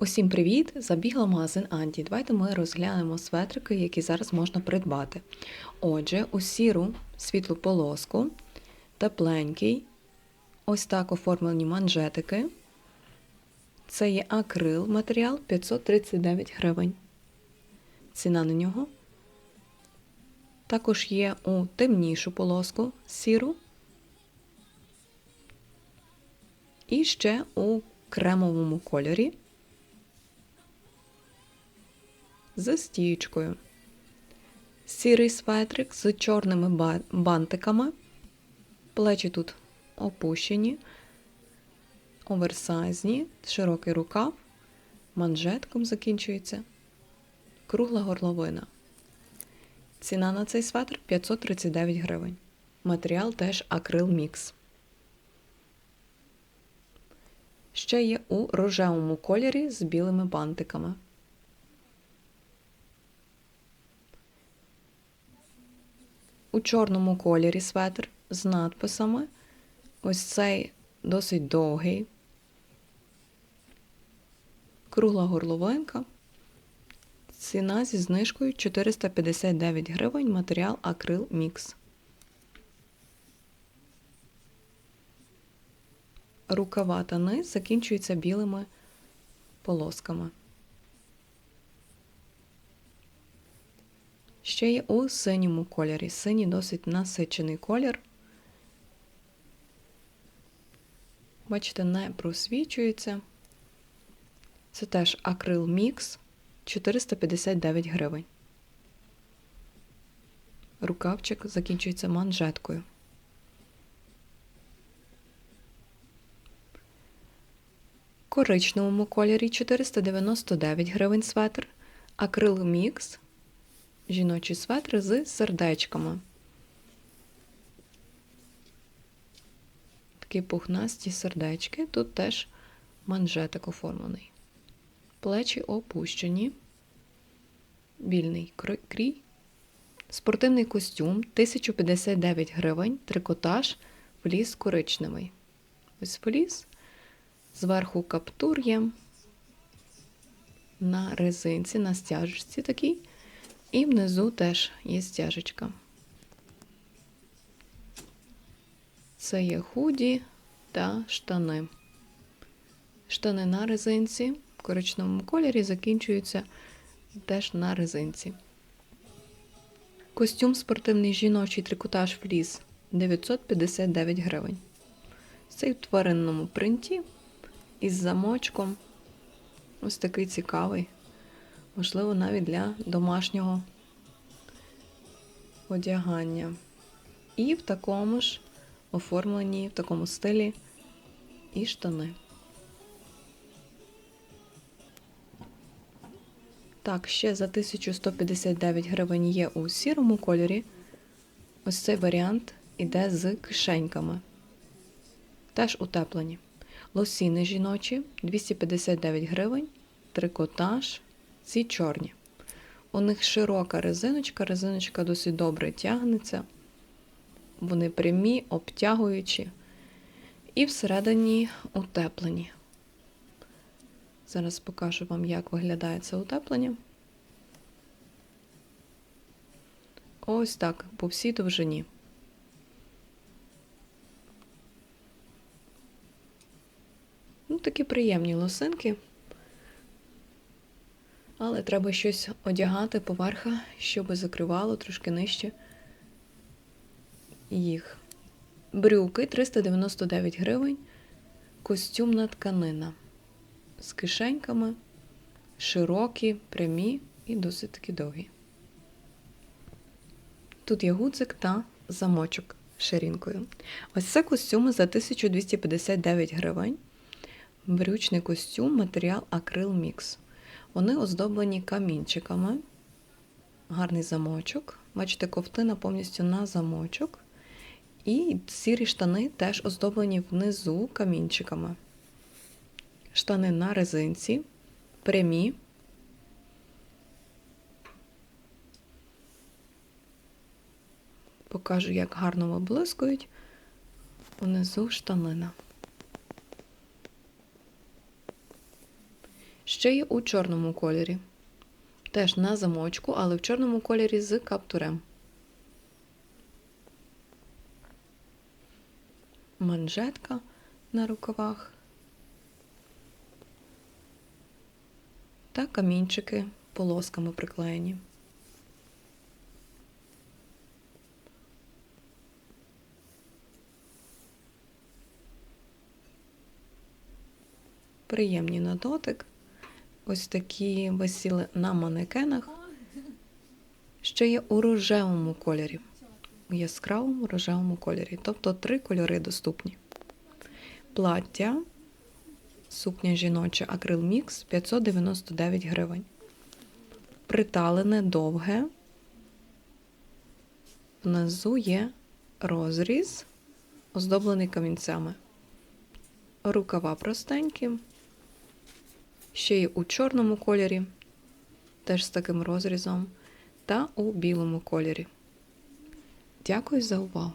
Усім привіт! Забігла магазин Анті. Давайте ми розглянемо светрики, які зараз можна придбати. Отже, у сіру світлу полоску, тепленький, ось так оформлені манжетики. Це є акрил матеріал 539 гривень. Ціна на нього. Також є у темнішу полоску сіру. І ще у кремовому кольорі. З стічкою. Сірий светрик з чорними бантиками. Плечі тут опущені, оверсайзні, широкий рукав, манжетком закінчується, кругла горловина. Ціна на цей светр 539 гривень. Матеріал теж акрил мікс. Ще є у рожевому кольорі з білими бантиками. У чорному кольорі светр з надписами. Ось цей досить довгий, кругла горловинка. Ціна зі знижкою 459 гривень, матеріал акрил мікс. Рукава та низ закінчуються білими полосками. Ще є у синьому кольорі. Синій досить насичений колір. Бачите, не просвічується. Це теж акрил мікс 459 гривень. Рукавчик закінчується манжеткою. Коричневому кольорі 499 гривень светр, акрил мікс жіночі светри з сердечками. Такі пухнасті сердечки. Тут теж манжетик оформлений. Плечі опущені, вільний крій. Спортивний костюм 1059 гривень, трикотаж, фліс коричневий. Ось фліс. Зверху каптур є на резинці, на стяжечці такій. І внизу теж є стяжечка. Це є худі та штани. Штани на резинці в коричневому кольорі закінчуються теж на резинці. Костюм спортивний жіночий трикотаж фліс 959 гривень. Цей в тваринному принті із замочком. Ось такий цікавий можливо, навіть для домашнього одягання. І в такому ж оформленні, в такому стилі і штани. Так, ще за 1159 гривень є у сірому кольорі. Ось цей варіант іде з кишеньками. Теж утеплені. Лосіни жіночі 259 гривень, трикотаж ці чорні. У них широка резиночка, резиночка досить добре тягнеться. Вони прямі, обтягуючі і всередині утеплені. Зараз покажу вам, як виглядає це утеплення. Ось так, по всій довжині. Ну, Такі приємні лосинки але треба щось одягати поверха, щоб закривало трошки нижче їх. Брюки 399 гривень, костюмна тканина з кишеньками, широкі, прямі і досить таки довгі. Тут є гудзик та замочок ширинкою. Ось це костюми за 1259 гривень. Брючний костюм, матеріал Акрил Мікс. Вони оздоблені камінчиками, гарний замочок. Бачите, ковтина повністю на замочок. І сірі штани теж оздоблені внизу камінчиками. Штани на резинці, прямі. Покажу, як гарно виблискують. Унизу штанина. Ще є у чорному кольорі. Теж на замочку, але в чорному кольорі з каптурем. Манжетка на рукавах. Та камінчики полосками приклеєні. Приємні на дотик. Ось такі висіли на манекенах. Ще є у рожевому кольорі. У яскравому рожевому кольорі. Тобто три кольори доступні. Плаття, сукня жіноча Акрил Мікс 599 гривень. Приталене довге. Внизу є розріз, оздоблений камінцями. Рукава простенькі. Ще й у чорному кольорі, теж з таким розрізом, та у білому кольорі. Дякую за увагу!